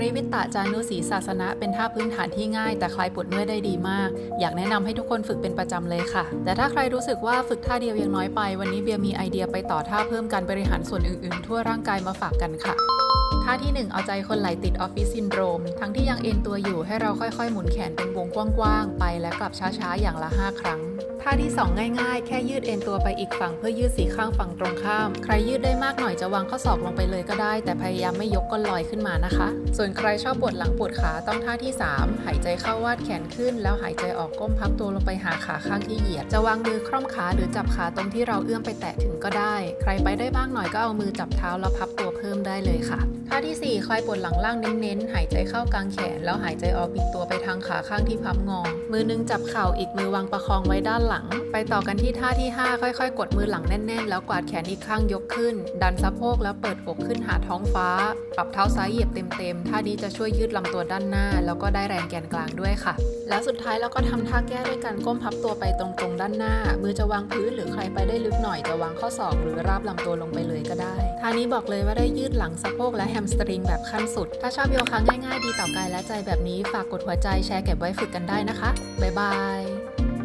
ริวิตตจานุสีศาสนะเป็นท่าพื้นฐานที่ง่าย แต่คลายปวดเมื่อยได้ดีมาก อยากแนะนำให้ทุกคนฝึกเป็นประจำเลยค่ะ แต่ถ้าใครรู้สึกว่าฝึกท่าเดียวยังน้อยไป วันนี้เบียร์มีไอเดียไปต่อท่าเพิ่มการบริหารส่วนอื่นๆ ทั่วร่างกายมาฝากกันค่ะ ท่าที่ 1 เอาใจคนไหลติดออฟฟิศซินโดรม ทั้งที่ยังเอ็นตัวอยู่ให้เราค่อยๆ หมุนแขนเป็นวงกว้างๆ ไปและกลับช้าๆ อย่างละ 5 ครั้ง ท่าที่ 2 ง่ายๆ แค่ยืดเอ็นตัวไปอีกฝั่งเพื่อยืดสีข้างฝั่งตรงข้าม ใครยืดได้มากหน่อยจะวางข้อศอกลงไปเลยก็ได้ แต่พยายามไม่ยกก้นลอยขึ้นมานะคะ ส่วนใครชอบปวดหลังปวดขาต้องท่าที่ 3 หายใจเข้าวาดแขนขึ้น แล้วหายใจออกก้มพับตัวลงไปหาขาข้างที่เหยียด จะวางมือคล่อมขาหรือจับขาตรงที่เราเอื้อมไปแตะถึงก็ได้ ใครไปได้บ้างหน่อยก็เอามือจับเท้าแล้วพับตัวเพิ่มได้เลย ค่ะ ท่าที่ 4 คลายปวดหลังล่างเน้นๆ หายใจเข้ากลางแขน แล้วหายใจออกบิดตัวไปทางขาข้างที่พับงอ มือนึงจับเข่าอีกมือวางประคองไว้ด้านหลัง ไปต่อกันที่ท่าที่ 5 ค่อยๆ กดมือหลังแน่น ๆ แล้วกวาดแขนอีกข้างยกขึ้น ดันสะโพกแล้วเปิดอกขึ้นหาท้องฟ้า ปรับเท้าซ้ายเหยียบเต็มๆ ท่านี้จะช่วยยืดลำตัวด้านหน้า แล้วก็ได้แรงแกนกลางด้วยค่ะ แล้วสุดท้ายเราก็ทำท่าแก้ด้วยการก้มพับตัวไปตรงๆ ด้านหน้า มือจะวางพื้นหรือใครไปได้ลึกหน่อยจะวางข้อศอกหรือราบลำตัวลงไปเลยก็ได้ ท่านี้บอกเลยว่าได้ยืดหลังสะโพกและแฮมสตริงแบบขั้นสุด ถ้าชอบโยคะง่ายๆ ดีต่อกายและใจแบบนี้ฝากกดหัวใจแชร์เก็บไว้ฝึกกันได้นะคะ บ๊ายบาย